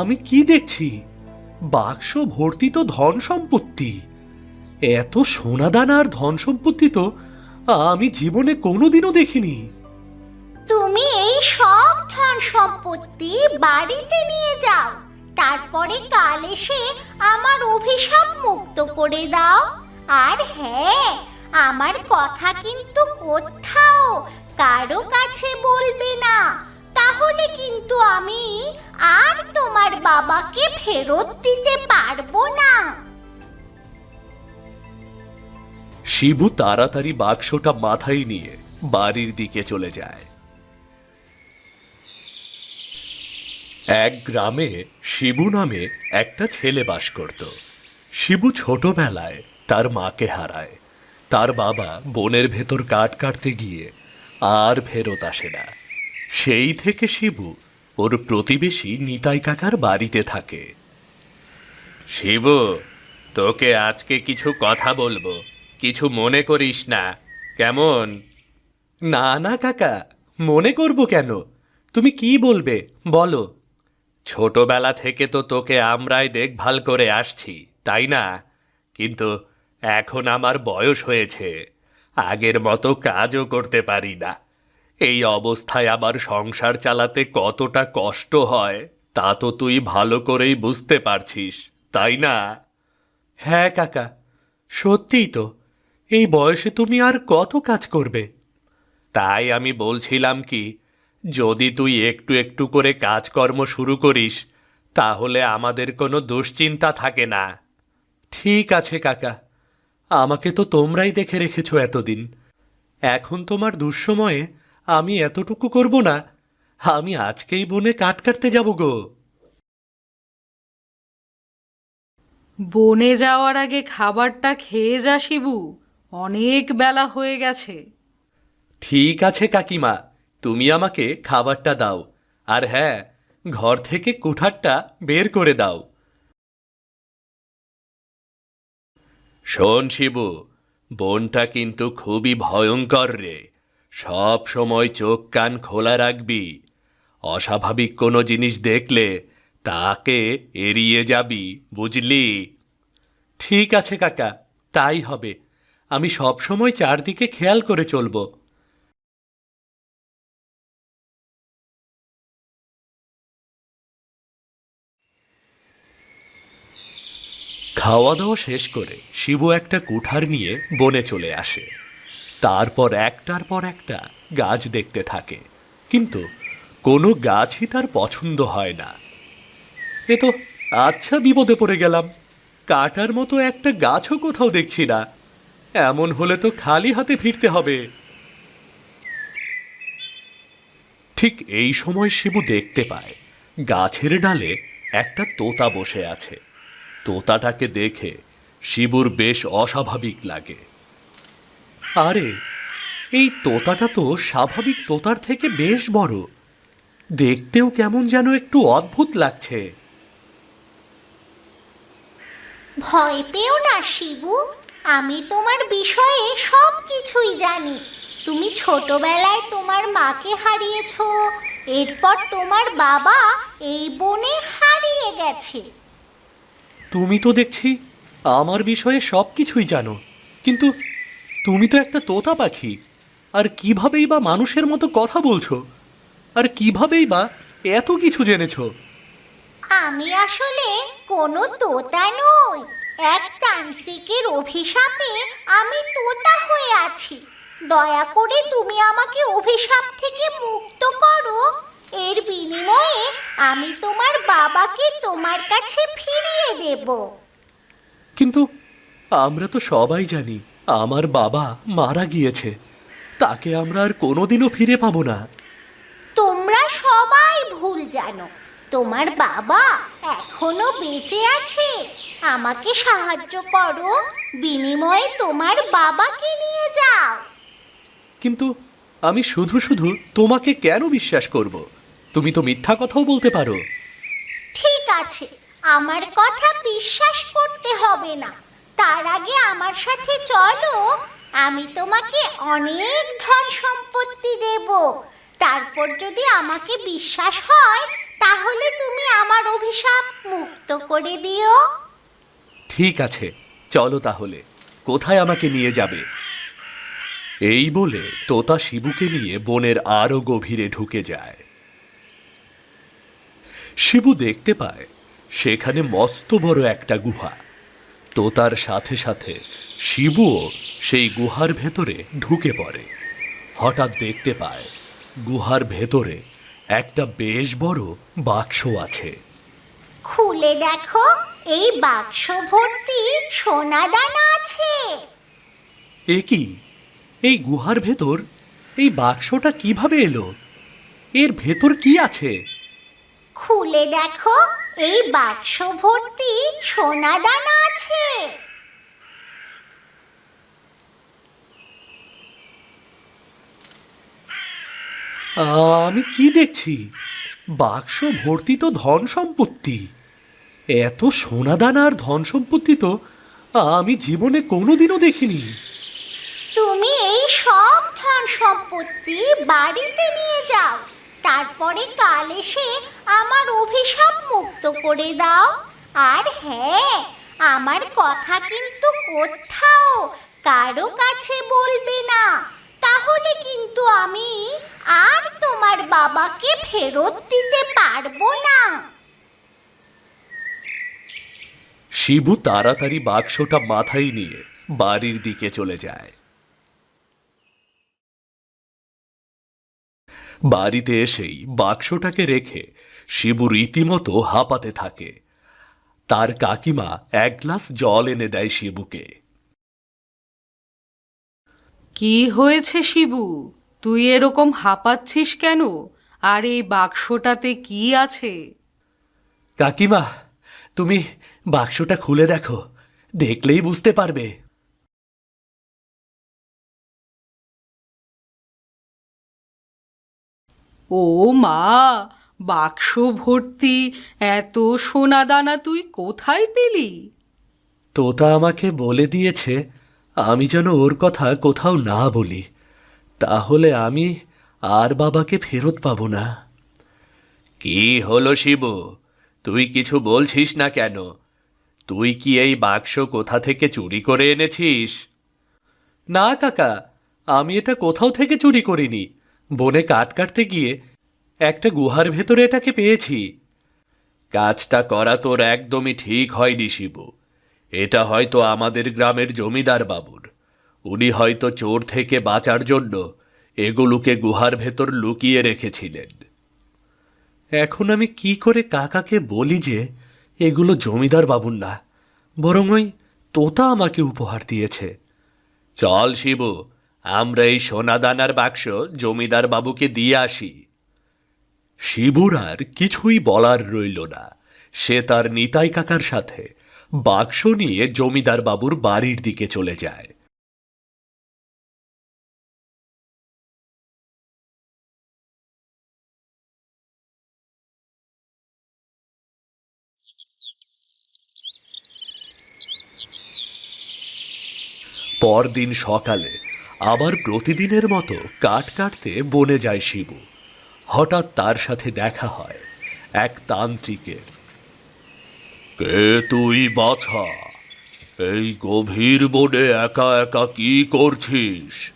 আমি কি দেখছি? বাক্স ভর্তি তো ধন সম্পত্তি। এত সোনাদানা আর ধন সম্পত্তি তো আমি জীবনে কোনোদিনও দেখিনি। তুমি এই সব ধন সম্পত্তি বাড়িতে নিয়ে যাও। তারপরে কাল এসে আমার অভিশাপ মুক্ত করে দাও। আর হ্যাঁ আমার কথা কিন্তু কোথাও কারও কাছে বলবে না। তাহলে কিন্তু আমি আর তোমার বাবাকে ফেরত দিতে পারব না। শিবু তাড়াতাড়ি বাক্সটা মাথায় নিয়ে বাড়ির দিকে চলে যায়। এক গ্রামে শিবু নামে একটা ছেলে বাস করত। শিবু ছোটবেলায় তার মাকে হারায়। তার বাবা বনের ভেতর কাঠ কাটতে গিয়ে আর ফেরত আসে না। সেই থেকে শিবু ওর প্রতিবেশী নিতাই কাকার বাড়িতে থাকে। শিবু তোকে আজকে কিছু কথা বলব। কিছু মনে করিস না। কেমন? না না কাকা। মনে করব কেন? তুমি কি বলবে? বলো। ছোটবেলা থেকে তো তোকে আমরাই দেখভাল করে আসছি তাই না? কিন্তু এখন আমার বয়স হয়েছে। আগের মতো কাজও করতে পারি না। এই অবস্থায় আবার সংসার চালাতে কতটা কষ্ট হয় তা তো তুই ভালো করেই বুঝতে পারছিস তাই না? হ্যাঁ কাকা সত্যিই তো। এই বয়সে তুমি আর কত কাজ করবে? তাই আমি বলছিলাম কি যদি তুই একটু একটু করে কাজকর্ম শুরু করিস তাহলে আমাদের কোনো দুশ্চিন্তা থাকে না। ঠিক আছে কাকা আমাকে তো তোমরাই দেখে রেখেছো এতদিন। এখন তোমার দুঃসময়ে আমি এতটুকু করব না। আমি আজকেই বনে কাট কাটতে যাব গো। বনে যাওয়ার আগে খাবারটা খেয়ে যা শিবু। অনেক বেলা হয়ে গেছে। ঠিক আছে কাকিমা তুমি আমাকে খাবারটা দাও। আর হ্যাঁ ঘর থেকে কুঠারটা বের করে দাও। শোন শিবু বনটা কিন্তু খুবই ভয়ঙ্কর রে। সব সময় চোখ কান খোলা রাখবি। অস্বাভাবিক কোনো জিনিস দেখলে তাকে এড়িয়ে যাবি, বুঝলি? ঠিক আছে কাকা, তাই হবে। আমি সব সময় চারদিকে খেয়াল করে চলব। খাওয়া দাওয়া শেষ করে শিবু একটা কুঠার নিয়ে বনে চলে আসে। তারপর একটার পর একটা গাছ দেখতে থাকে। কিন্তু কোনো গাছই তার পছন্দ হয় না। এ তো আচ্ছা বিপদে পড়ে গেলাম। কাটার মতো একটা গাছও কোথাও দেখছি না। এমন হলে তো খালি হাতে ফিরতে হবে। ঠিক এই সময় শিবু দেখতে পায়, গাছের ডালে একটা তোতা বসে আছে। তোতাটাকে দেখে শিবুর বেশ অস্বাভাবিক লাগে। আরে এই তোতাটা তো স্বাভাবিক তোতার থেকে বেশ বড়। দেখতেও কেমন যেন একটু অদ্ভুত লাগছে। ভয় পেও না শিবু। আমি তোমার বিষয়ে সব কিছুই জানি। তুমি ছোটবেলায় তোমার মাকে হারিয়েছো এরপর তোমার বাবা এই বনে হারিয়ে গেছে। তুমি তো দেখছি আমার বিষয়ে সব কিছুই জানো কিন্তু তুমি তো একটা তোতা পাখি। আর কিভাবেই বা মানুষের মতো কথা বলছো? আর কিভাবেই বা এত কিছু জেনেছ? আমি আসলে কোনো তোতা নই। এক তান্ত্রিকের অভিশাপে আমি তোতা হয়ে আছি। দয়া করে তুমি আমাকে অভিশাপ থেকে মুক্ত করো। এর বিনিময়ে আমি তোমার বাবাকে তোমার কাছে ফিরিয়ে দেব। কিন্তু আমরা তো সবাই জানি আমার বাবা মারা গিয়েছে। তাকে আমরা আর কোনোদিনও ফিরে পাবো না। তোমরা সবাই ভুল জানো। তোমার বাবা এখনও বেঁচে আছে। আমাকে সাহায্য করো। বিনিময়ে তোমার বাবাকে নিয়ে যাও। কিন্তু আমি শুধু শুধু তোমাকে কেন বিশ্বাস করব? তুমি তো মিথ্যা কথাও বলতে পারো। ঠিক আছে। আমার কথা বিশ্বাস করতে হবে না। তার আগে আমার সাথে চলো। আমি তোমাকে অনেক ধন সম্পত্তি দেব। তারপর যদি আমাকে বিশ্বাস হয়, তাহলে তুমি আমার অভিশাপ মুক্ত করে দিও। ঠিক আছে, চলো তাহলে। কোথায় আমাকে নিয়ে যাবে? এই বলে তোতা শিবুকে নিয়ে বনের আরও গভীরে ঢুকে যায়। শিবু দেখতে পায়, সেখানে মস্ত বড় একটা গুহা। তোতার সাথে সাথে শিবুও সেই গুহার ভেতরে ঢুকে পড়ে। হঠাৎ দেখতে পায় গুহার ভেতরে একটা বেশ বড় বাক্স আছে। খুলে দেখো এই বাক্স ভর্তি সোনা দানা আছে। এ কি? এই গুহার ভেতর? এই বাক্সটা কীভাবে এলো? এর ভেতর কি আছে? খুলে দেখো এই বাক্স ভর্তি সোনা দানা আছে আমি কি দেখছি? বাক্স ভর্তি তো ধন সম্পত্তি। এত সোনাদানা আর ধন সম্পত্তি তো আমি জীবনে কোনোদিনও দেখিনি। তুমি এই সব ধন সম্পত্তি বাড়িতে নিয়ে যাও। তারপরে কাল এসে আমার অভিশাপ মুক্ত করে দাও। আর হ্যাঁ আমার কথা কিন্তু কোথাও কারও কাছে বলবে না। তাহলে কিন্তু আমি আর তোমার বাবাকে ফেরত দিতে পারব না। শিবু তাড়াতাড়ি বাক্সটা মাথায় নিয়ে বাড়ির দিকে চলে যায়। বাড়িতে এসেই বাক্সটাকে রেখে শিবু রীতিমতো হাঁপাতে থাকে। তার কাকিমা এক গ্লাস জল এনে দেয় শিবুকে। কি হয়েছে শিবু? তুই এরকম হাঁপাচ্ছিস কেন? আর এই বাক্সটাতে কি আছে? কাকিমা তুমি বাক্সটা খুলে দেখো। দেখলেই বুঝতে পারবে। ও মা বাক্স ভর্তি এত সোনা দানা তুই কোথায় পেলি? তোতা আমাকে বলে দিয়েছে আমি যেন ওর কথা কোথাও না বলি তাহলে আমি আর বাবাকে ফেরত পাবো না। কি হলো শিব? তুই কিছু বলছিস না কেন? তুই কি এই বাক্স কোথা থেকে চুরি করে এনেছিস? না কাকা আমি এটা কোথাও থেকে চুরি করিনি। বনে কাঠ কাটতে গিয়ে একটা গুহার ভেতরে এটাকে পেয়েছি। কাজটা করা তোর একদমই ঠিক হয়নি, শিবু। এটা হয়তো আমাদের গ্রামের জমিদার বাবুর। উনি হয়তো চোর থেকে বাঁচার জন্য এগুলোকে গুহার ভেতর লুকিয়ে রেখেছিলেন। এখন আমি কি করে কাকাকে বলি যে এগুলো জমিদার বাবুর না, বরং ওই তোতা আমাকে উপহার দিয়েছে। চল, শিবু আমরা এই সোনাদানার বাক্স জমিদার বাবুকে দিয়ে আসি। শিবুর আর কিছুই বলার রইল না। সে তার নিতাই কাকার সাথে বাক্স নিয়ে জমিদার বাবুর বাড়ির দিকে চলে যায়। পরদিন সকালে আবার প্রতিদিনের মতো কাঠ কাটতে বনে যায় শিবু। হঠাৎ তার সাথে দেখা হয় এক তান্ত্রিকের। কে তুই বাছা? এই গভীর বনে একা একা কি করছিস?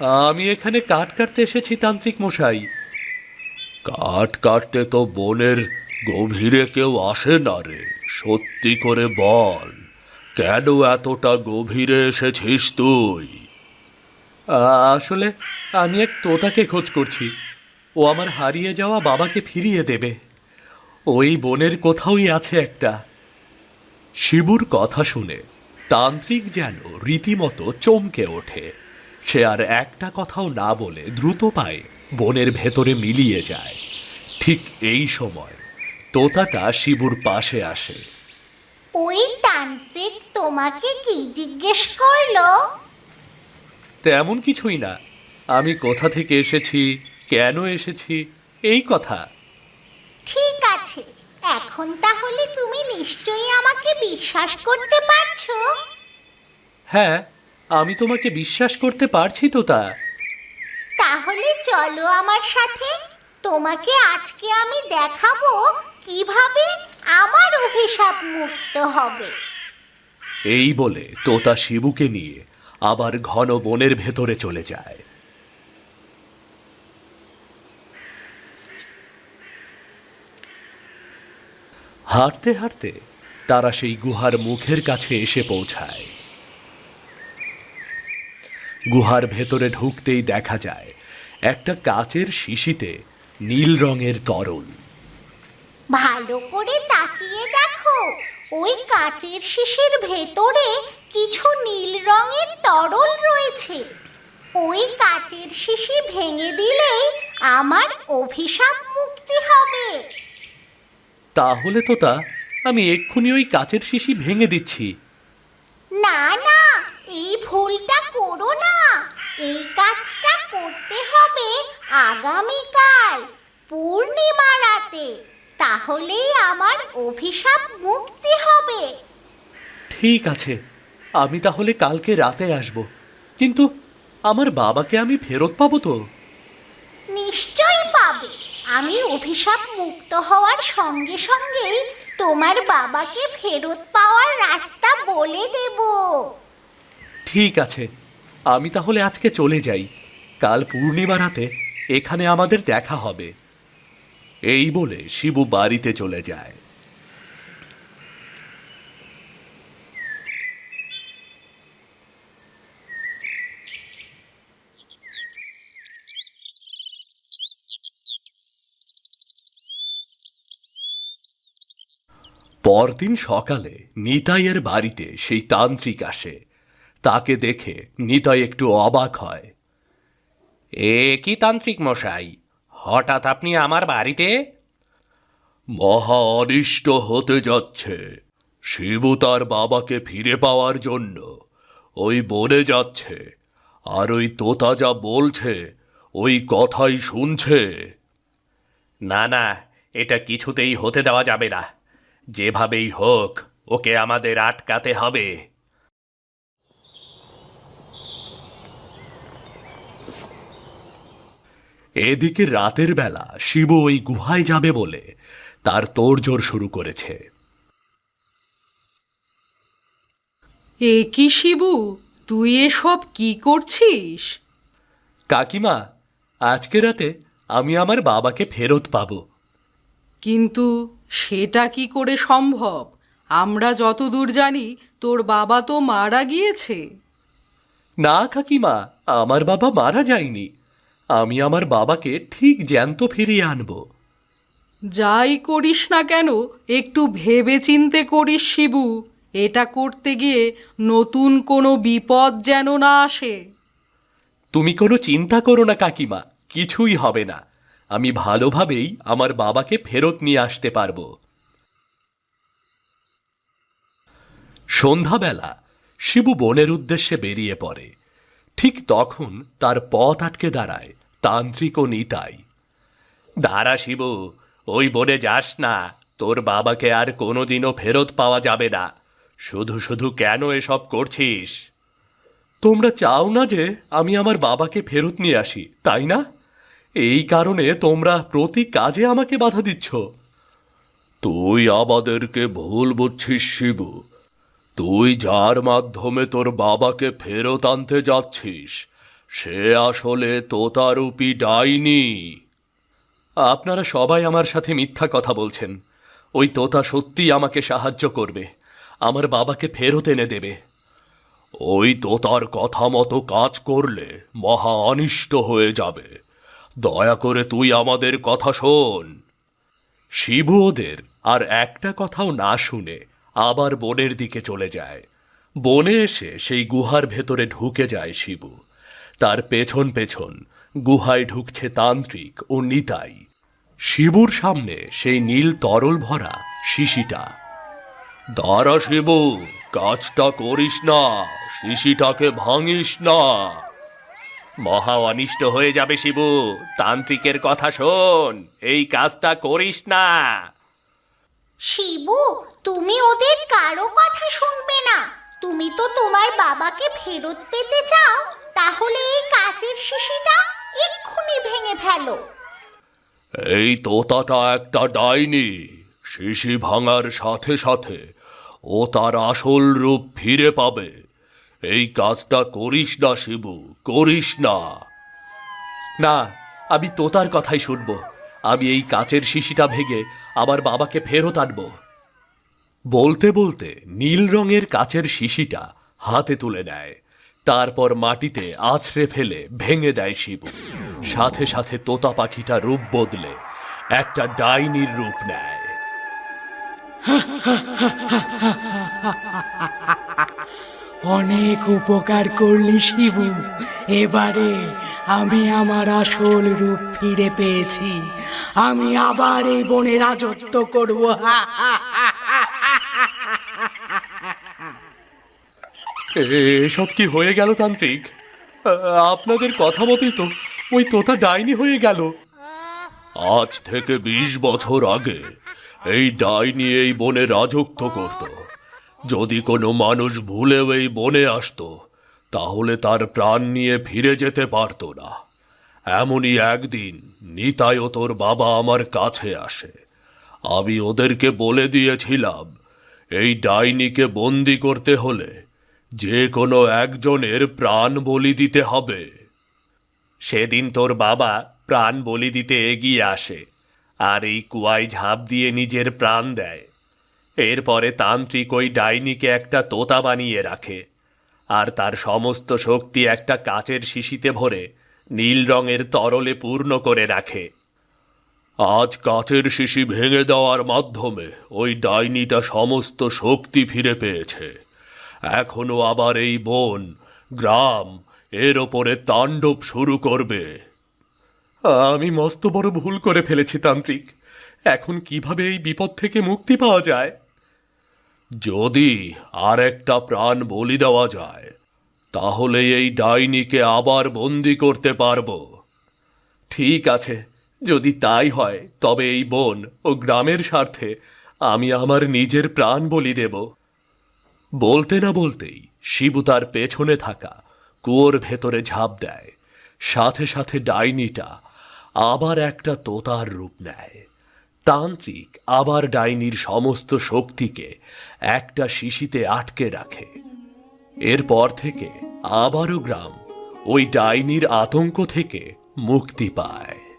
আমি এখানে কাঠ কাটতে এসেছি তান্ত্রিক মশাই। কাঠ কাটতে তো বনের গভীরে কেউ আসে না রে সত্যি করে বল কেন এতটা গভীরে এসেছিস তুই? আসলে আমি এক তোতাকে খোঁজ করছি। ও আমার হারিয়ে যাওয়া বাবাকে ফিরিয়ে দেবে। ওই বনের কোথাওই আছে একটা। শিবুর কথা শুনে তান্ত্রিক যেন রীতিমতো চমকে ওঠে। সে আর একটা কথাও না বলে দ্রুত পায়ে বনের ভেতরে মিলিয়ে যায়। ঠিক এই সময় তোতাটা শিবুর পাশে আসে। ওই তান্ত্রিক তোমাকে কি জিজ্ঞেস করল? তেমন কিছুই না। আমি কোথা থেকে এসেছি? কেন এসেছি? এই কথা। ঠিক আছে। এখন তাহলে তুমি নিশ্চয়ই আমাকে বিশ্বাস করতে পারছ? হ্যাঁ আমি তোমাকে বিশ্বাস করতে পারছি তো তা। তাহলে চলো আমার সাথে। তোমাকে আজকে আমি দেখাবো কীভাবে আমার অভিশাপ মুক্ত হবে। এই বলে তোতা শিবুকে নিয়ে আবার ঘন বনের ভেতরে চলে যায়। হাঁটতে হাঁটতে তারা সেই গুহার মুখের কাছে এসে পৌঁছায়। গুহার ভেতরে ঢুকতেই দেখা যায়, একটা কাচের শিশিতে নীল রঙের তরল ভালো করে তাকিয়ে দেখো, ওই কাচের শিশির ভেতরে কিছু নীল রঙের তরল রয়েছে। ওই কাচের শিশি ভেঙে দিলেই আমার অভিশাপ মুক্তি হবে। তাহলে তোতা আমি এক্ষুনি ওই কাচের শিশি ভেঙে দিচ্ছি। না না এই ভুলটা করো না। এই কাজটা করতে হবে আগামীকাল পূর্ণিমা রাতে তাহলেই আমার অভিশাপ মুক্তি হবে। ঠিক আছে। আমি তাহলে কালকে রাতে আসব। কিন্তু আমার বাবাকে আমি ফেরত পাবো তো? নিশ্চয়ই পাবে। আমি অভিশাপ মুক্ত হওয়ার সঙ্গে সঙ্গেই তোমার বাবাকে ফেরত পাওয়ার রাস্তা বলে দেব। ঠিক আছে। আমি তাহলে আজকে চলে যাই। কাল পূর্ণিমা রাতে এখানে আমাদের দেখা হবে। এই বলে শিবু বাড়িতে চলে যায়। পরদিন সকালে নিতাইয়ের বাড়িতে সেই তান্ত্রিক আসে। তাকে দেখে নিতাই একটু অবাক হয়। এ কি তান্ত্রিক মশাই? হঠাৎ আপনি আমার বাড়িতে? মহা অনিষ্ট হতে যাচ্ছে। শিবু তার বাবাকে ফিরে পাওয়ার জন্য ওই বনে যাচ্ছে। আর ওই তোতা যা বলছে ওই কথাই শুনছে। না না এটা কিছুতেই হতে দেওয়া যাবে না। যেভাবেই হোক ওকে আমাদের আটকাতে হবে। এদিকে রাতের বেলা শিব ওই গুহায় যাবে বলে তার তোড়জোড় শুরু করেছে। এ কি শিবু? তুই এসব কি করছিস? কাকিমা আজকে রাতে আমি আমার বাবাকে ফেরত পাবো। কিন্তু সেটা কি করে সম্ভব? আমরা যতদূর জানি তোর বাবা তো মারা গিয়েছে। না কাকিমা আমার বাবা মারা যায়নি। আমি আমার বাবাকে ঠিক জ্যান্ত ফিরিয়ে আনব। যাই করিস না কেন একটু ভেবে চিনতে করিস শিবু। এটা করতে গিয়ে নতুন কোনো বিপদ যেন না আসে। তুমি কোনো চিন্তা করো না কাকিমা কিছুই হবে না। আমি ভালোভাবেই আমার বাবাকে ফেরত নিয়ে আসতে পারব। সন্ধ্যাবেলা শিবু বনের উদ্দেশ্যে বেরিয়ে পড়ে। ঠিক তখন তার পথ আটকে দাঁড়ায় তান্ত্রিক ও নিতাই। দাঁড়া শিবু, ওই বনে যাস না, তোর বাবাকে আর কোনোদিনও ফেরত পাওয়া যাবে না। শুধু শুধু কেন এসব করছিস? তোমরা চাও না যে আমি আমার বাবাকে ফেরত নিয়ে আসি, তাই না? এই কারণে তোমরা প্রতি কাজে আমাকে বাধা দিচ্ছ। তুই আমাদেরকে ভুল বুঝছিস শিবু। তুই যার মাধ্যমে তোর বাবাকে ফেরত আনতে যাচ্ছিস সে আসলে তোতারূপী ডাইনি। আপনারা সবাই আমার সাথে মিথ্যা কথা বলছেন। ওই তোতা সত্যিই আমাকে সাহায্য করবে। আমার বাবাকে ফেরত এনে দেবে। ওই তোতার কথা মতো কাজ করলে মহা অনিষ্ট হয়ে যাবে। দয়া করে তুই আমাদের কথা শোন। শিবু ওদের আর একটা কথাও না শুনে আবার বনের দিকে চলে যায়। বনে এসে সেই গুহার ভেতরে ঢুকে যায় শিবু। তার পেছন পেছন গুহায় ঢুকছে তান্ত্রিক ও নিতাই। শিবুর সামনে সেই নীল তরল ভরা শিশিটা। দাঁড়া শিবু, কাজটা করিস না, শিশিটাকে ভাঙিস না। মহা অনিষ্ট হয়ে যাবে শিবু। তান্ত্রিকের কথা শোন। এই কাজটা করিস না। শিবু তুমি ওদের কারও কথা শুনবে না। তুমি তো তোমার বাবাকে ফেরত পেতে চাও তাহলে এই কাচের শিশিটা এক্ষুনি ভেঙে ফেলো। এই তোতাটা একটা ডাইনি। শিশি ভাঙার সাথে সাথে ও তার আসল রূপ ফিরে পাবে। এই কাজটা করিস না শিবু। করিস না। না, আমি তোতার কথাই শুনব। আমি এই কাচের শিশিটা ভেঙে আমার বাবাকে ফেরত আনব। বলতে বলতে নীল রঙের কাচের শিশিটা হাতে তুলে নেয়। তারপর মাটিতে আছড়ে ফেলে ভেঙে দেয় শিবু। সাথে সাথে তোতা পাখিটা রূপ বদলে একটা ডাইনির রূপ নেয়। অনেক উপকার করলি শিবু। এবারে আমি আমার আসল রূপ ফিরে পেয়েছি। আমি আবার এই বনে রাজত্ব করব। এসব কি হয়ে গেল তান্ত্রিক? আপনাদের কথা মতোই তো ওই তোতা ডাইনি হয়ে গেল। আজ থেকে বিশ বছর আগে এই ডাইনি এই বনে রাজত্ব করত। যদি কোনো মানুষ ভুলেও এই বনে আসতো, তাহলে তার প্রাণ নিয়ে ফিরে যেতে পারতো না। এমনই একদিন নিতাই ও তোর বাবা আমার কাছে আসে। আমি ওদেরকে বলে দিয়েছিলাম, এই ডাইনিকে বন্দি করতে হলে যে কোনো একজনের প্রাণ বলি দিতে হবে। সেদিন তোর বাবা প্রাণ বলি দিতে এগিয়ে আসে, আর এই কুয়ায় ঝাঁপ দিয়ে নিজের প্রাণ দেয়। এরপরে তান্ত্রিক ওই ডাইনিকে একটা তোতা বানিয়ে রাখে, আর তার সমস্ত শক্তি একটা কাচের শিশিতে ভরে নীল রঙের তরলে পূর্ণ করে রাখে। আজ কাচের শিশি ভেঙে দেওয়ার মাধ্যমে ওই ডাইনিটা সমস্ত শক্তি ফিরে পেয়েছে। এখনও আবার এই বন, গ্রাম, এর ওপরে তাণ্ডব শুরু করবে। আমি মস্ত বড় ভুল করে ফেলেছি, তান্ত্রিক। এখন কীভাবে এই বিপদ থেকে মুক্তি পাওয়া যায়? যদি আর একটা প্রাণ বলি দেওয়া যায়, তাহলে এই ডাইনিকে আবার বন্দি করতে পারব। ঠিক আছে, যদি তাই হয়, তবে এই বন ও গ্রামের স্বার্থে আমি আমার নিজের প্রাণ বলি দেব। বলতে না বলতেই শিবু তার পেছনে থাকা কুয়োর ভেতরে ঝাঁপ দেয়। সাথে সাথে ডাইনিটা আবার একটা তোতার রূপ নেয়। তান্ত্রিক আবার ডাইনির সমস্ত শক্তিকে একটা শিশিতে আটকে রাখে। এরপর থেকে আবারও গ্রাম ওই ডাইনির আতঙ্ক থেকে মুক্তি পায়।